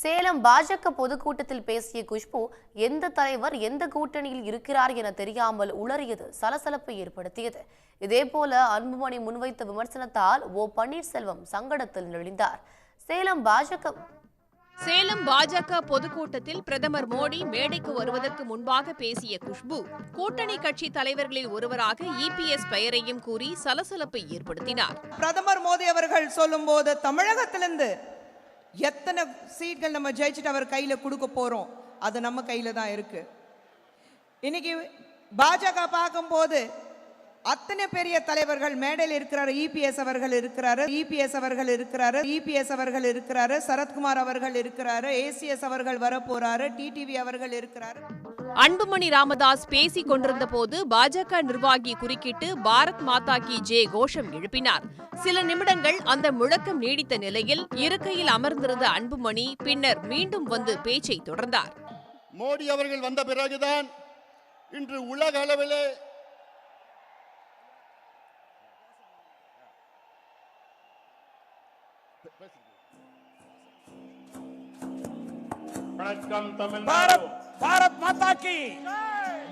சேலம் பாஜக பொதுக்கூட்டத்தில் பேசிய குஷ்பு எந்த தலைவர் எந்த கூட்டணியில் இருக்கிறார் என தெரியாமல் உளறியது சலசலப்பை ஏற்படுத்தியது. இதேபோல அன்புமணி முன்வைத்த விமர்சனத்தால் ஓ பன்னீர்செல்வம் சங்கடத்தில் நெளிந்தார். சேலம் பாஜக சேலம் பாஜக பொதுக்கூட்டத்தில் பிரதமர் மோடி மேடைக்கு வருவதற்கு முன்பாக பேசிய குஷ்பு கூட்டணி கட்சி தலைவர்களில் ஒருவராக இபிஎஸ் பெயரையும் கூறி சலசலப்பை ஏற்படுத்தினார். பிரதமர் மோடி அவர்கள் சொல்லும்போது தமிழகத்திலிருந்து எத்தனை சீட்கள் நம்ம ஜெயிச்சுட்டு அவர் கையில் கொடுக்க போகிறோம் அது நம்ம கையில் தான் இருக்கு. இன்னைக்கு பாஜக பார்க்கும்போது அத்தனை பெரிய தலைவர்கள் மேடையில் இருக்கிறாரு. இபிஎஸ் அவர்கள் இருக்கிறாரு. இபிஎஸ் அவர்கள் இருக்கிறாரு. இபிஎஸ் அவர்கள் இருக்கிறாரு. சரத்குமார் அவர்கள் இருக்கிறாரு. ஏசிஎஸ் அவர்கள் வர போறாரு டிடிவி அவர்கள் இருக்கிறாரு. அன்புமணி ராமதாஸ் பேசிக் கொண்டிருந்த போது பாஜக நிர்வாகி குறுக்கிட்டு பாரத் மாதா கி ஜே கோஷம் எழுப்பினார். சில நிமிடங்கள் அந்த முழக்கம் நீடித்த நிலையில் இருக்கையில் அமர்ந்திருந்த அன்புமணி பின்னர் மீண்டும் வந்து பேச்சை தொடர்ந்தார். மோடி அவர்கள் வந்த பிறகுதான் இன்று உலக அளவிலே பாரத் மாதா கி.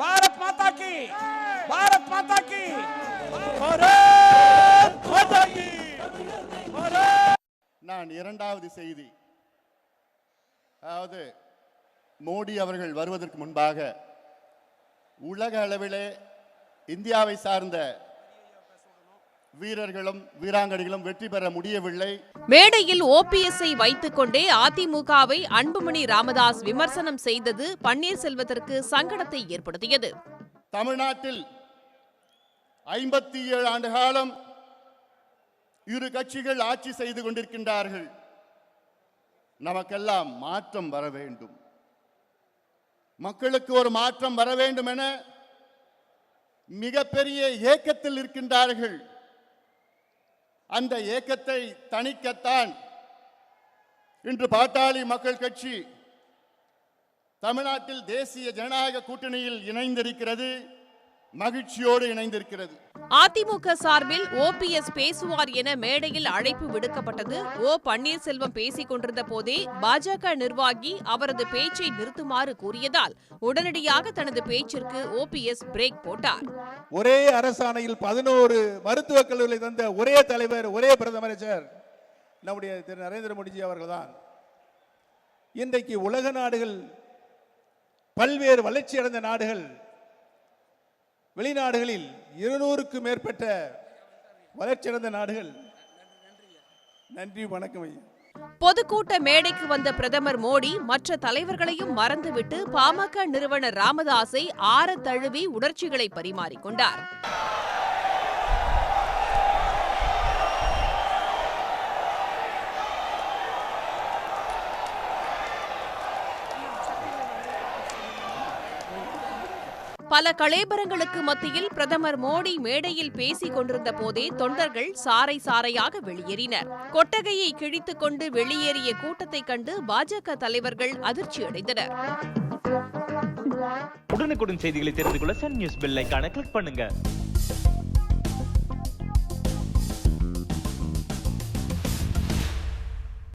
பாரத் மாதா கி. பாரத் மாதா கி. பாரத் மாதா கி. நான் இரண்டாவது செய்தி. அதாவது மோடி அவர்கள் வருவதற்கு முன்பாக உலக அளவிலே இந்தியாவை சார்ந்த வீரர்களும் வீராங்கனைகளும் வெற்றி பெற முடியவில்லை. மேடையில் ஓபிஎஸ்ஐ வைத்துக் கொண்டே அதிமுகவை அன்புமணி ராமதாஸ் விமர்சனம் செய்தது பன்னீர்செல்வத்திற்கு சங்கடத்தை ஏற்படுத்தியது. தமிழ்நாட்டில் ஐம்பத்தி ஏழு ஆண்டு காலம் இரு கட்சிகள் ஆட்சி செய்து கொண்டிருக்கின்றார்கள். நமக்கெல்லாம் மாற்றம் வர வேண்டும். மக்களுக்கு ஒரு மாற்றம் வர வேண்டும் என மிகப்பெரிய ஏக்கத்தில் இருக்கின்றார்கள். அந்த ஏக்கத்தை தணிக்கத்தான் இன்று பாட்டாளி மக்கள் கட்சி தமிழ்நாட்டில் தேசிய ஜனநாயக கூட்டணியில் இணைந்திருக்கிறது. மகிழ்ச்சியோடு இணைந்திருக்கிறது. அதிமுக சார்பில் ஓபிஎஸ் பேசுவார் என மேடையில் அழைப்பு விடுக்கப்பட்டது. ஓ பன்னீர்செல்வம் பேசிக் கொண்டிருந்த போதே பாஜக நிர்வாகி அவரது பேச்சை நிறுத்துமாறு கூறியதால் உடனடியாக தனது பேச்சிற்கு ஓபிஎஸ் பிரேக் போட்டார். ஒரே அரசாணையில் பதினோரு மருத்துவக் கல்லூரிகளை தந்த ஒரே தலைவர் ஒரே பிரதமர் நம்முடைய திரு. நரேந்திர மோடிஜி அவர்கள்தான். இன்றைக்கு உலக நாடுகள் பல்வேறு வளர்ச்சியடைந்த நாடுகள் வெளிநாடுகளில் இருநூறுக்கும் மேற்பட்ட வளர்ச்சியடைந்த நாடுகள். நன்றி வணக்கம் ஐயா. பொதுக்கூட்ட மேடைக்கு வந்த பிரதமர் மோடி மற்ற தலைவர்களையும் மறந்துவிட்டு பாமக நிறுவனர் ராமதாஸை ஆற தழுவி உணர்ச்சிகளை பரிமாறிக்கொண்டார். பல கலேபரங்களுக்கு மத்தியில் பிரதமர் மோடி மேடையில் பேசிக் கொண்டிருந்த போதே தொண்டர்கள் சாறை சாறையாக வெளியேறினர். கொட்டகையை கிழித்துக் கொண்டு வெளியேறிய கூட்டத்தை கண்டு பாஜக தலைவர்கள் அதிர்ச்சியடைந்தனர் உடனுக்குடன் செய்திகளை தெரிந்து கொள்ள சன் நியூஸ் பெல் கிளிக் பண்ணுங்க.